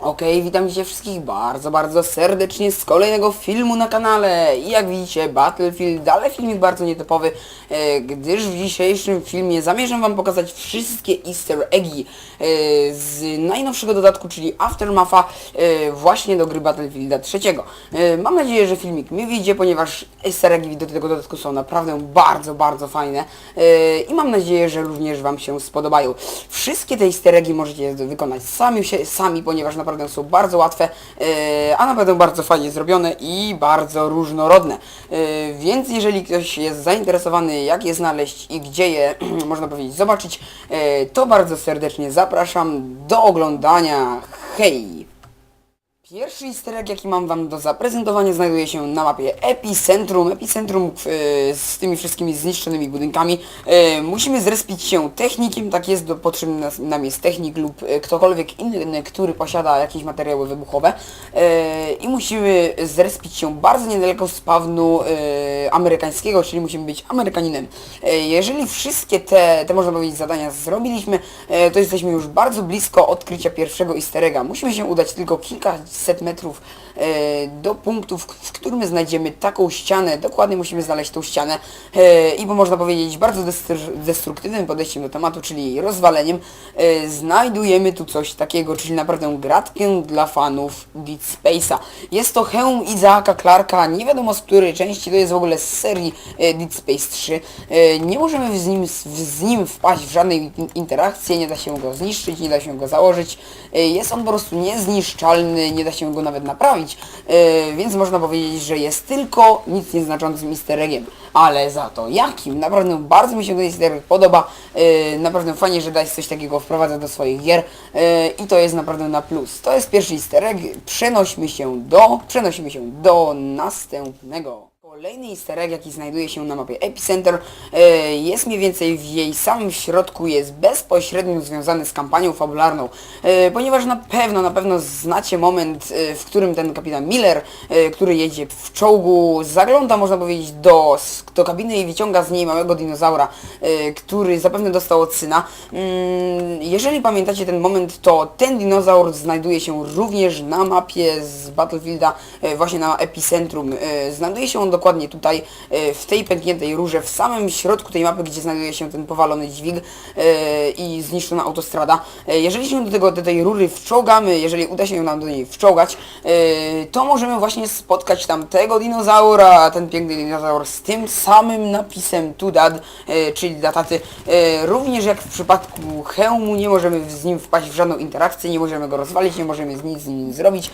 Okej, witam cię wszystkich bardzo, bardzo serdecznie z kolejnego filmu na kanale. I jak widzicie, Battlefield, ale filmik bardzo nietypowy, e, gdyż w dzisiejszym filmie zamierzam wam pokazać wszystkie easter eggi e, z najnowszego dodatku, czyli Aftermatha e, właśnie do gry Battlefielda 3. E, mam nadzieję, że filmik mi wyjdzie, ponieważ easter eggi do tego dodatku są naprawdę bardzo, bardzo fajne i mam nadzieję, że również wam się spodobają. Wszystkie te easter eggi możecie wykonać sami, sami ponieważ naprawdę są bardzo łatwe, e, a naprawdę bardzo fajnie zrobione i bardzo różnorodne. E, więc jeżeli ktoś jest zainteresowany, jak je znaleźć i gdzie je, można powiedzieć, zobaczyć, e, to bardzo serdecznie zapraszam do oglądania. Hej! Pierwszy easter jaki mam wam do zaprezentowania znajduje się na mapie Epicentrum. Epicentrum e, z tymi wszystkimi zniszczonymi budynkami. E, musimy zrespić się technikiem, tak jest, do, potrzebny nas, nam jest technik lub e, ktokolwiek inny, który posiada jakieś materiały wybuchowe. I musimy zrespić się bardzo niedaleko spawnu e, amerykańskiego, czyli musimy być Amerykaninem. Jeżeli wszystkie te, te, można powiedzieć, zadania zrobiliśmy, to jesteśmy już bardzo blisko odkrycia pierwszego easter egga. Musimy się udać tylko 7 metrów do punktu, w, którym znajdziemy taką ścianę. Dokładnie musimy znaleźć tą ścianę e, i bo można powiedzieć bardzo destr- destruktywnym podejściem do tematu, czyli rozwaleniem, e, znajdujemy tu coś takiego, czyli naprawdę gratkę dla fanów Dead Space'a. Jest to hełm Izaaka Clarka, nie wiadomo z której części, to jest w ogóle z serii e, Dead Space 3. E, nie możemy z nim, z nim wpaść w żadnej in- interakcję, nie da się go zniszczyć, nie da się go założyć. E, jest on po prostu niezniszczalny, nie da się go nawet naprawić, e, więc można powiedzieć, że jest tylko nic nieznaczącym easter eggiem. Ale za to jakim? Naprawdę bardzo mi się ten easter egg podoba. E, naprawdę fajnie, że dać coś takiego wprowadza do swoich gier e, i to jest naprawdę na plus. To jest pierwszy easter egg. Przenośmy się do, przenosimy się do następnego. Kolejny easter jaki znajduje się na mapie Epicenter, e, jest mniej więcej w jej samym środku, jest bezpośrednio związany z kampanią fabularną, e, ponieważ na pewno, na pewno znacie moment, e, w którym ten kapitan Miller, który jedzie w czołgu, zagląda, można powiedzieć, do, do kabiny i wyciąga z niej małego dinozaura, który zapewne dostał od syna. Mm, Jeżeli pamiętacie ten moment, to ten dinozaur znajduje się również na mapie z Battlefielda, właśnie na epicentrum. Znajduje się on dokładnie tutaj, e, w tej pękniętej rurze, w samym środku tej mapy, gdzie znajduje się ten powalony dźwig e, i zniszczona autostrada. E, Jeżeli się do, tego, do tej rury wczołgamy, jeżeli uda się nam do niej wczołgać, to możemy właśnie spotkać tam tego dinozaura, ten piękny dinozaur z tym samym napisem to dad, czyli dataty. Również jak w przypadku hełmu nie możemy z nim wpaść w żadną interakcję, nie możemy go rozwalić, nie możemy nic z nim zrobić.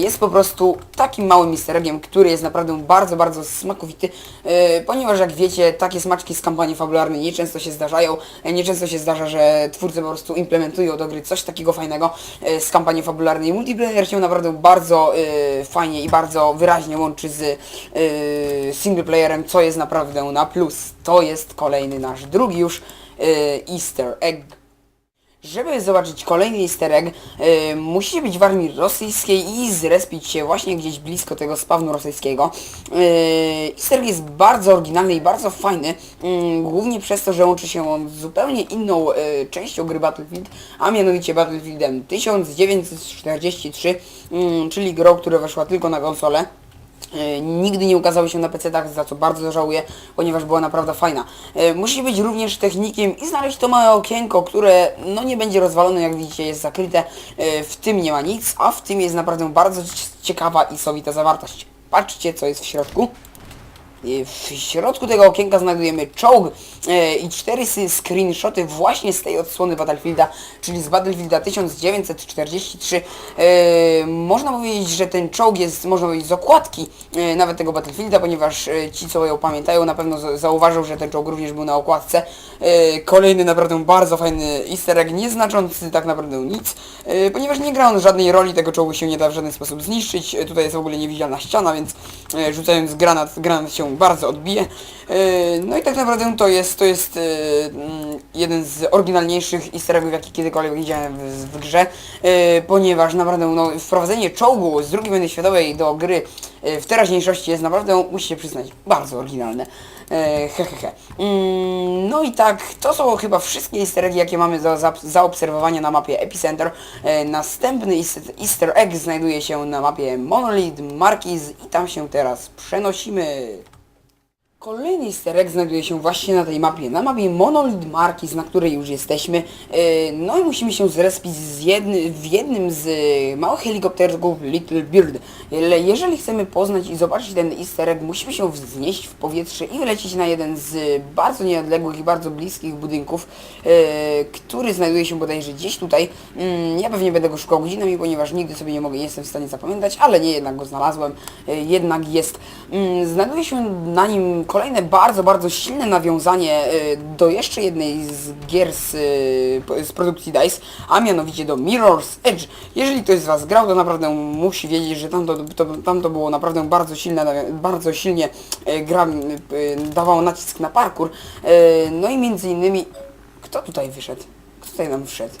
Jest po prostu takim małym easter eggiem, który jest naprawdę bardzo, bardzo smakowity, e, ponieważ jak wiecie, takie smaczki z kampanii fabularnej nieczęsto się zdarzają. E, Nieczęsto się zdarza, że twórcy po prostu implementują do gry coś takiego fajnego e, z kampanii fabularnej. Multiplayer się naprawdę bardzo fajnie i bardzo wyraźnie łączy z singleplayerem, co jest naprawdę na plus. To jest kolejny nasz drugi już easter egg. Żeby zobaczyć kolejny easter egg, musicie być w armii rosyjskiej i zrespić się właśnie gdzieś blisko tego spawnu rosyjskiego. E, easter egg jest bardzo oryginalny i bardzo fajny, mm, głównie przez to, że łączy się on z zupełnie inną e, częścią gry Battlefield, a mianowicie Battlefieldem 1943, mm, czyli grą, która weszła tylko na konsolę. E, Nigdy nie ukazały się na PC-tach, za co bardzo żałuję, ponieważ była naprawdę fajna. E, Musi być również technikiem i znaleźć to małe okienko, które no nie będzie rozwalone, jak widzicie jest zakryte. E, W tym nie ma nic, a w tym jest naprawdę bardzo ciekawa i sowita zawartość. Patrzcie co jest w środku. E, W środku tego okienka znajdujemy czołg e, i cztery screenshoty właśnie z tej odsłony Battlefielda, czyli z Battlefielda 1943. E, można powiedzieć, że ten czołg jest, można powiedzieć, z okładki e, nawet tego Battlefielda, ponieważ ci, co ją pamiętają, na pewno z- zauważą, że ten czołg również był na okładce. Kolejny naprawdę bardzo fajny easter egg, nieznaczący tak naprawdę nic, ponieważ nie gra on żadnej roli, tego czołgu się nie da w żaden sposób zniszczyć. Tutaj jest w ogóle niewidzialna ściana, więc rzucając granat, granat się bardzo odbije. E, No i tak naprawdę to jest, to jest e, mm, jeden z oryginalniejszych easter eggów, jaki kiedykolwiek widziałem w, w grze, e, ponieważ naprawdę no, wprowadzenie czołgu z II wojny światowej do gry w teraźniejszości jest naprawdę, musicie przyznać, bardzo oryginalne. E, he, he. Mm, no i tak, to są chyba wszystkie easter eggi, jakie mamy do za, zaobserwowania na mapie Epicenter. Następny eas- easter egg znajduje się na mapie Monolith Marquis i tam się teraz przenosimy. Kolejny easter znajduje się właśnie na tej mapie, na mapie Monolith Marquis, na której już jesteśmy. E, No i musimy się zrespić z jedny, w jednym z e, małych helikopterów Little Bird. Jeżeli chcemy poznać i zobaczyć ten easter musimy się wznieść w powietrze i wylecieć na jeden z bardzo nieodległych i bardzo bliskich budynków, e, który znajduje się bodajże gdzieś tutaj. Mm, Ja pewnie będę go szukał godzinami, ponieważ nigdy sobie nie mogę, nie jestem w stanie zapamiętać, ale nie, jednak go znalazłem. Jednak jest. Mm, Znajduje się na nim kolejne bardzo, bardzo silne nawiązanie e, do jeszcze jednej z gier z, e, z produkcji DICE, a mianowicie do Mirror's Edge. Jeżeli ktoś z Was grał, to naprawdę musi wiedzieć, że tam to, to, tam to było naprawdę bardzo silne, bardzo silnie e, gra dawało nacisk na parkour. No i między innymi... Kto tutaj wyszedł? Kto tutaj nam wszedł?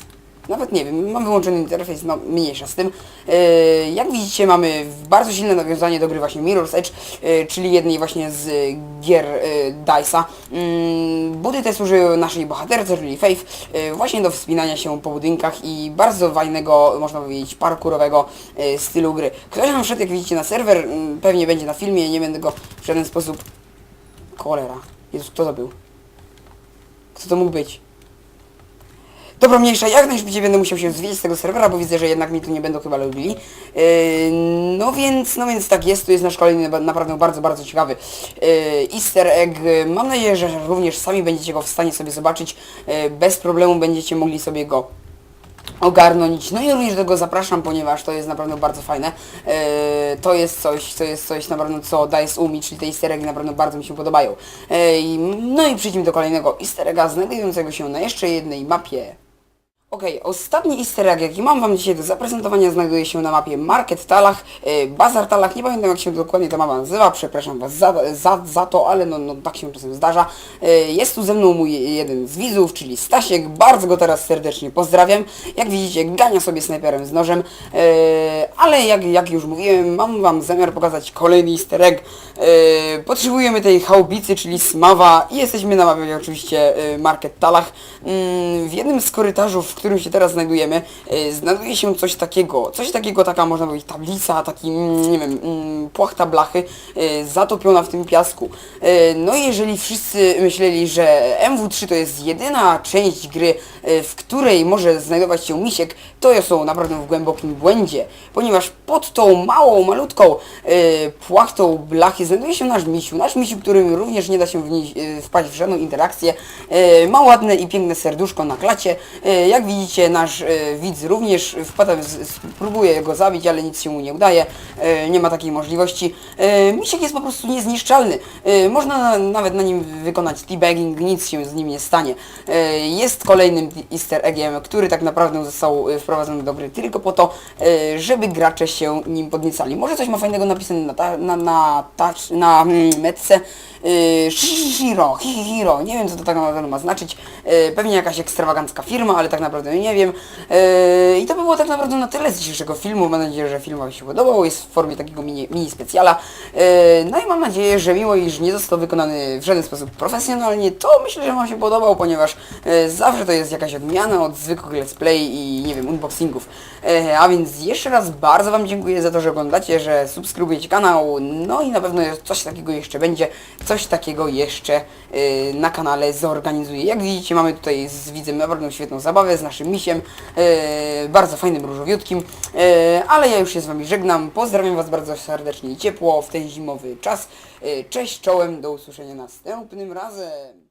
Nawet nie wiem, mam wyłączony interfejs, no mniejsza z tym. E, jak widzicie mamy bardzo silne nawiązanie do gry właśnie Mirror's Edge, e, czyli jednej właśnie z gier e, DICE'a. Mm, budy te służyły naszej bohaterce, czyli Faith, właśnie do wspinania się po budynkach i bardzo fajnego, można powiedzieć, parkurowego stylu gry. Ktoś nam wszedł, jak widzicie, na serwer, mm, pewnie będzie na filmie, nie będę go w żaden sposób... Cholera. Jezus, kto to był? Kto to mógł być? Dobra, mniejsza, jak najszybciej będę musiał się zwiedzić z tego serwera, bo widzę, że jednak mnie tu nie będą chyba lubili. Yy, no więc, no więc tak jest, tu jest nasz kolejny naprawdę bardzo, bardzo ciekawy yy, easter egg. Mam nadzieję, że również sami będziecie go w stanie sobie zobaczyć. Yy, bez problemu będziecie mogli sobie go ogarnąć. No i również do tego zapraszam, ponieważ to jest naprawdę bardzo fajne. Yy, to jest coś, to jest coś naprawdę, co DICE umie, czyli te easter eggi naprawdę bardzo mi się podobają. Yy, no i przejdźmy do kolejnego easter egga, znajdującego się na jeszcze jednej mapie. Okej, ostatni easter egg, jaki mam Wam dzisiaj do zaprezentowania, znajduje się na mapie Market Talach, e, Bazar Talach, nie pamiętam jak się dokładnie ta mapa nazywa, przepraszam Was za, za, za to, ale no, no tak się czasem zdarza. E, jest tu ze mną mój jeden z widzów, czyli Stasiek, bardzo go teraz serdecznie pozdrawiam. Jak widzicie, gania sobie snajperem z nożem, e, ale jak, jak już mówiłem, mam Wam zamiar pokazać kolejny easter egg. E, potrzebujemy tej chałbicy, czyli smawa i jesteśmy na mapie oczywiście e, Market Talach. Mm, w jednym z korytarzów, którym się teraz znajdujemy, e, znajduje się coś takiego, coś takiego, taka można powiedzieć tablica, taki, mm, nie wiem, mm, płachta blachy e, zatopiona w tym piasku. E, no i jeżeli wszyscy myśleli, że MW3 to jest jedyna część gry, w której może znajdować się misiek, to są naprawdę w głębokim błędzie, ponieważ pod tą małą, malutką płachtą blachy znajduje się nasz misiu, nasz misiu, którym również nie da się w wpaść w żadną interakcję. Ma ładne i piękne serduszko na klacie. Jak nasz e, widz również wpada, próbuje go zabić, ale nic się mu nie udaje. E, nie ma takiej możliwości. E, misiek jest po prostu niezniszczalny. Można na, nawet na nim wykonać teabagging, nic się z nim nie stanie. Jest kolejnym easter eggiem, który tak naprawdę został wprowadzony do gry tylko po to, żeby gracze się nim podniecali. Może coś ma fajnego napisane na, ta, na, na, touch, na mm, metce. Yy, Shiro, Hiro, nie wiem co to tak naprawdę ma znaczyć. Pewnie jakaś ekstrawagancka firma, ale tak naprawdę nie wiem. Yy, I to by było tak naprawdę na tyle z dzisiejszego filmu. Mam nadzieję, że film Wam się podobał. Jest w formie takiego mini, mini specjala. Yy, no i mam nadzieję, że mimo iż nie został wykonany w żaden sposób profesjonalnie, to myślę, że Wam się podobał, ponieważ yy, zawsze to jest jakaś odmiana od zwykłych let's play i nie wiem, unboxingów. A więc jeszcze raz bardzo Wam dziękuję za to, że oglądacie, że subskrybujecie kanał. No i na pewno coś takiego jeszcze będzie. Coś takiego jeszcze na kanale zorganizuję. Jak widzicie mamy tutaj z widzem naprawdę świetną zabawę z naszym misiem. Yy, bardzo fajnym, różowiutkim. Yy, ale ja już się z Wami żegnam. Pozdrawiam Was bardzo serdecznie i ciepło w ten zimowy czas. Yy, cześć, czołem, do usłyszenia następnym razem.